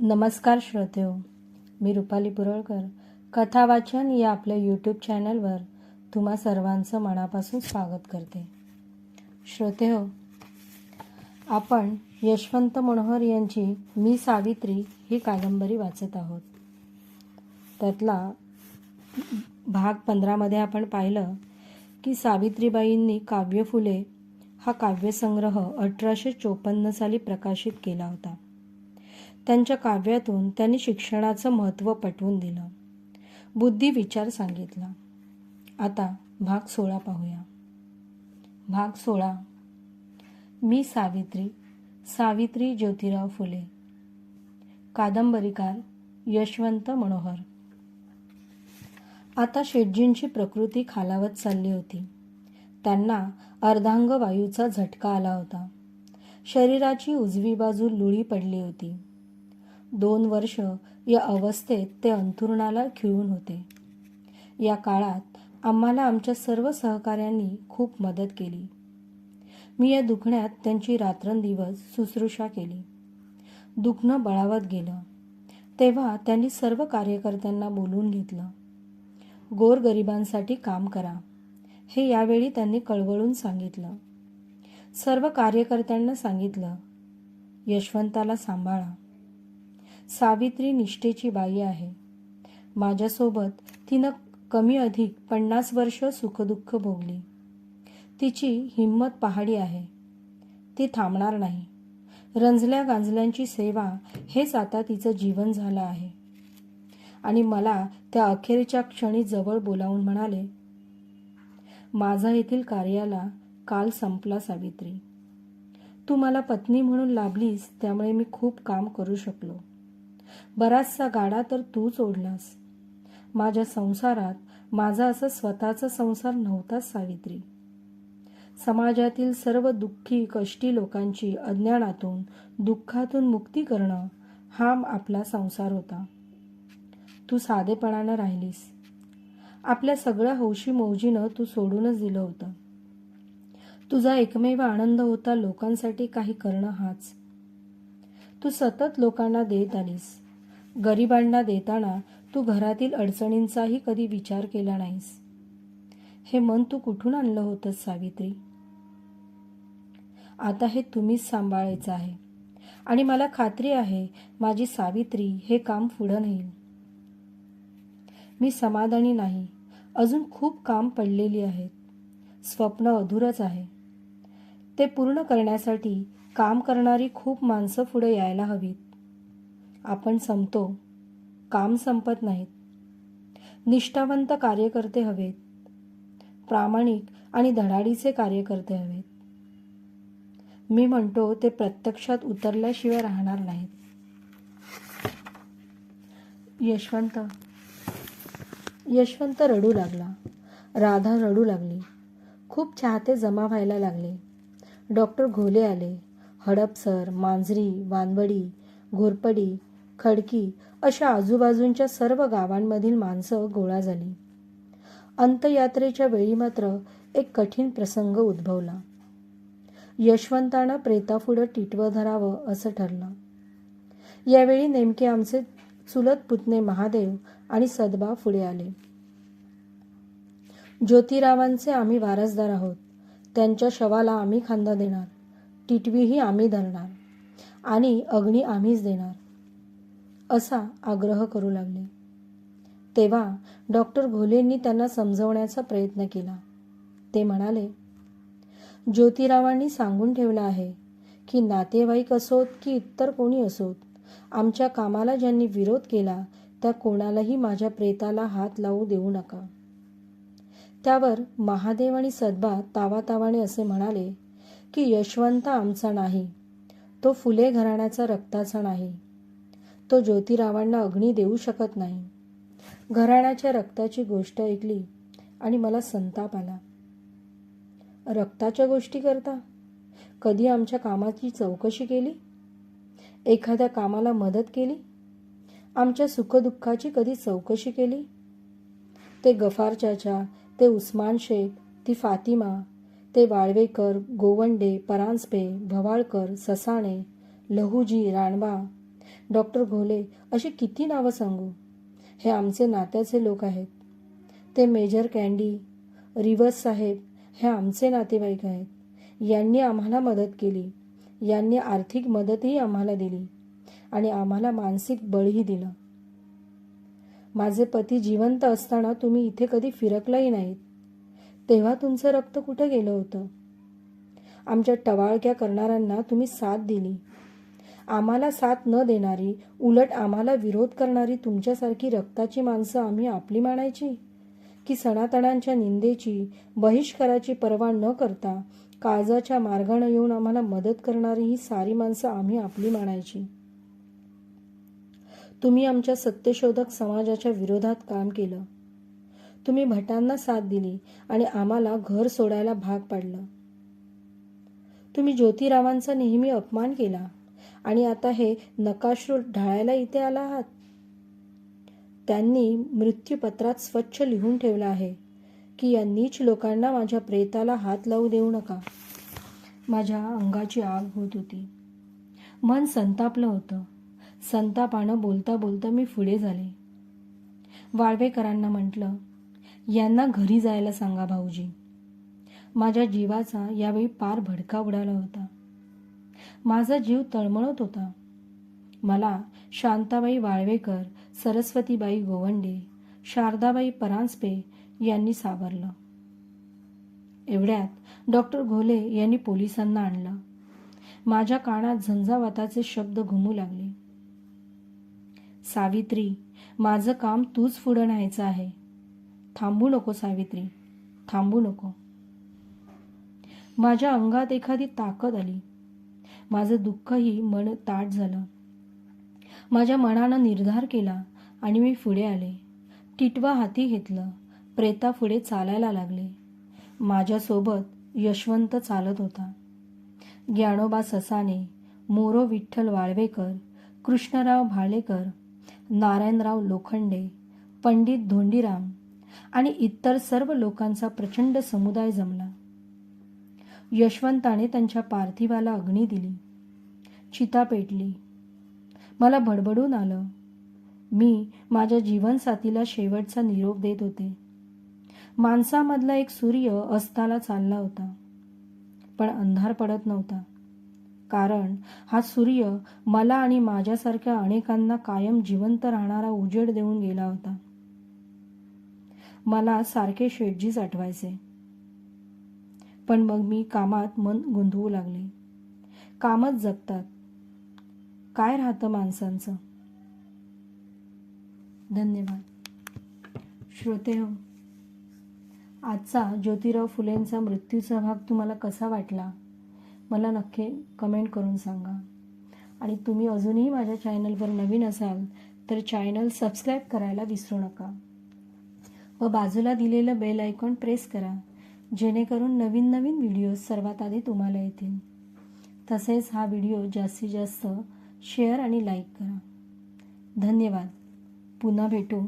नमस्कार श्रोतेहो मी रुपाली पुरळकर कथा वाचन या आपल्या यूट्यूब चॅनलवर तुम्हा सर्वांचं मनापासून स्वागत करते. श्रोतेहो आपण यशवंत मनोहर यांची मी सावित्री ही कादंबरी वाचत आहोत. त्यातला भाग पंधरामध्ये आपण पाहिलं की सावित्रीबाईंनी काव्य फुले हा काव्यसंग्रह अठराशे चोपन्न साली प्रकाशित केला होता. त्यांच्या काव्यातून त्यांनी शिक्षणाचं महत्त्व पटवून दिलं. बुद्धी विचार सांगितला. आता भाग सोळा पाहूया. भाग सोळा. मी सावित्री सावित्री ज्योतिराव फुले. कादंबरीकार यशवंत मनोहर. आता शेटजींची प्रकृती खालावत चालली होती. त्यांना अर्धांग वायूचा झटका आला होता. शरीराची उजवी बाजू लुळी पडली होती. दोन वर्ष या अवस्थेत ते अंथरुणाला खिळून होते. या काळात आम्हाला आमच्या सर्व सहकाऱ्यांनी खूप मदत केली. मी या दुखण्यात त्यांची रात्रंदिवस शुश्रूषा केली. दुखणं बळावत गेलं. तेव्हा त्यांनी सर्व कार्यकर्त्यांना बोलून घेतलं. गोरगरिबांसाठी काम करा. हे यावेळी त्यांनी कळवळून सांगितलं. सर्व कार्यकर्त्यांना सांगितलं यशवंताला सांभाळा. सावित्री निष्ठेची बाई आहे. माझ्यासोबत तिनं कमी अधिक पन्नास वर्ष सुखदुःख भोगली. तिची हिंमत पहाडी आहे. ती थांबणार नाही. रंजल्या गांजल्यांची सेवा हेच आता तिचं जीवन झालं आहे. आणि मला त्या अखेरच्या क्षणी जवळ बोलावून म्हणाले माझा येथील कार्याला काल संपला सावित्री. तू मला पत्नी म्हणून लाभलीस त्यामुळे मी खूप काम करू शकलो. बराचसा गाडा तर तूच ओढलास माझ्या संसारात माझा असा स्वतःचा संसार नव्हताच सावित्री. समाजातील सर्व दुःखी कष्टी लोकांची अज्ञानातून दुःखातून मुक्ती करणं हा आपला संसार होता. तू साधेपणानं राहिलीस. आपल्या सगळ्या हौशी मौजीनं तू सोडूनच दिलं होतं. तुझा एकमेव आनंद होता लोकांसाठी काही करणं हाच. तू सतत लोकांना देत आलीस. गरिबांना देताना तू घरातील अडचणींचाही कधी विचार केला नाहीस. हे मन तू कुठून आणलं होतंस सावित्री? आता हे तुम्हीच सांभाळायचं आहे. आणि मला खात्री आहे माझी सावित्री हे काम पुढं नेईल. मी समाधानी नाही. अजून खूप काम पडलेली आहेत. स्वप्न अधूरच आहे. ते पूर्ण करण्यासाठी काम करणारी खूप माणसं पुढे यायला हवीत. आपण संपतो. काम संपत नाहीत. निष्ठावंत कार्यकर्ते हवेत. प्रामाणिक आणि धडाडीचे कार्यकर्ते हवेत. मी म्हणतो ते प्रत्यक्षात उतरल्याशिवाय राहणार नाहीत. यशवंत. यशवंत रडू लागला. राधा रडू लागली. खूप चाहते जमा व्हायला लागले. डॉक्टर घोले आले. हडपसर मांजरी वानवडी घोरपडी खडकी अशा आजूबाजूंच्या सर्व गावांमधील माणसं गोळा झाली. अंतयात्रेच्या वेळी मात्र एक कठीण प्रसंग उद्भवला. यशवंतानं प्रेतापुढं टिटवं धरावं असं ठरलं. यावेळी नेमके आमचे चुलत पुतणे महादेव आणि सदबा पुढे आले. ज्योतिरावांचे आम्ही वारसदार आहोत. त्यांच्या शवाला आम्ही खांदा देणार. टिटवीही आम्ही धरणार आणि अग्नी आम्हीच देणार असा आग्रह करू लागले. तेव्हा डॉक्टर घोलेंनी त्यांना समजवण्याचा प्रयत्न केला. ते म्हणाले ज्योतिरावांनी सांगून ठेवलं आहे की नातेवाईक असोत की इतर कोणी असोत आमच्या कामाला ज्यांनी विरोध केला त्या कोणालाही माझ्या प्रेताला हात लावू देऊ नका. त्यावर महादेव आणि सदबा तावातावाने असे म्हणाले की यशवंत आमचा नाही. तो फुले घराण्याचा रक्ताचा नाही. तो ज्योतिरावांना अग्नी देऊ शकत नाही. घराण्याच्या रक्ताची गोष्ट ऐकली आणि मला संताप आला. रक्ताच्या गोष्टी करता? कधी आमच्या कामाची चौकशी केली? एखाद्या कामाला मदत केली? आमच्या सुखदुःखाची कधी चौकशी केली? ते गफार चाचा ते उस्मान शेख ती फातिमा ते वाळवेकर गोवंडे परांजपे भवाळकर ससाणे लहुजी राणबा डॉक्टर घोले अशी किती नावं सांगू? हे आमचे नात्याचे लोक आहेत. ते मेजर कँडी रिवर्स साहेब हे आमचे नातेवाईक आहेत. यांनी आम्हाला मदत केली. यांनी आर्थिक मदतही आम्हाला दिली आणि आम्हाला मानसिक बळही दिलं. माझे पती जिवंत असताना तुम्ही इथे कधी फिरकलाही नाहीत. तेव्हा तुमचं रक्त कुठं गेलं होतं? आमच्या टवाळक्या करणाऱ्यांना तुम्ही साथ दिली. आम्हाला साथ न देणारी उलट आम्हाला विरोध करणारी तुमच्यासारखी रक्ताची माणसं आम्ही आपली मानायची? की सणातणांच्या निंदेची बहिष्काराची पर्वा न करता काळजाच्या मार्गानं येऊन आम्हाला मदत करणारी ही सारी माणसं आम्ही आपली मानायची? तुम्ही आमच्या सत्यशोधक समाजाच्या विरोधात काम केलं. तुम्ही भटांना साथ दिली आणि आम्हाला घर सोडायला भाग पाडलं. तुम्ही ज्योतिरावांचा नेहमी अपमान केला आणि आता हे नकाश्रू ढाळायला इथे आला आहात? त्यांनी मृत्यूपत्रात स्वच्छ लिहून ठेवलं आहे की या नीच लोकांना माझ्या प्रेताला हात लावू देऊ नका. माझ्या अंगाची आग होत होती. मन संतापलं होतं. संतापानं बोलता बोलता मी पुढे झाले. वाळवेकरांना म्हटलं यांना घरी जायला सांगा भाऊजी. माझ्या जीवाचा यावेळी पार भडका उडाला होता. माझा जीव तळमळत होता. मला शांताबाई वाळवेकर सरस्वतीबाई गोवंडे शारदाबाई परांजपे यांनी सावरलं. एवढ्यात डॉक्टर घोले यांनी पोलिसांना आणलं. माझ्या कानात झंझावाताचे शब्द घुमू लागले. सावित्री माझं काम तूच पुढं न्यायचं आहे. थांबू नको सावित्री. थांबू नको. माझ्या अंगात एखादी ताकद आली. माझं दुःखही मन ताट झालं. माझ्या मनानं निर्धार केला आणि मी पुढे आले. टिटवा हाती घेतलं. प्रेता पुढे चालायला लागले. माझ्यासोबत यशवंत चालत होता. ज्ञानोबा ससाने मोरो विठ्ठल वाळवेकर कृष्णराव भालेकर नारायणराव लोखंडे पंडित धोंडीराम आणि इतर सर्व लोकांचा प्रचंड समुदाय जमला. यशवंताने त्यांच्या पार्थिवाला अग्नी दिली. चिता पेटली. मला भडबडून आलं. मी माझ्या जीवनसाथीला शेवटचा निरोप देत होते. माणसामधला एक सूर्य अस्ताला चालला होता. पण अंधार पडत नव्हता. कारण हा सूर्य मला आणि माझ्यासारख्या अनेकांना कायम जिवंत राहणारा उजेड देऊन गेला होता. मला सारखे शेटजीच आठवायचे. पण मग मी कामात मन गुंतवू लागले. कामच जगतात. काय राहतं माणसांचं? धन्यवाद. श्रोते हो आजचा ज्योतिराव फुलेंचा मृत्यूचा भाग तुम्हाला कसा वाटला? मला नक्की कमेंट करून सांगा. आणि तुम्ही अजूनही माझ्या चॅनलवर नवीन असाल तर चॅनल सबस्क्राईब करायला विसरू नका. व बाजूला दिलेलं बेल आयकॉन प्रेस करा. जेणेकरून नवीन नवीन व्हिडिओ सर्वात आधी तुम्हाला येतील. तसेच हा व्हिडिओ जास्तीत जास्त शेअर आणि लाईक करा. धन्यवाद. पुन्हा भेटू.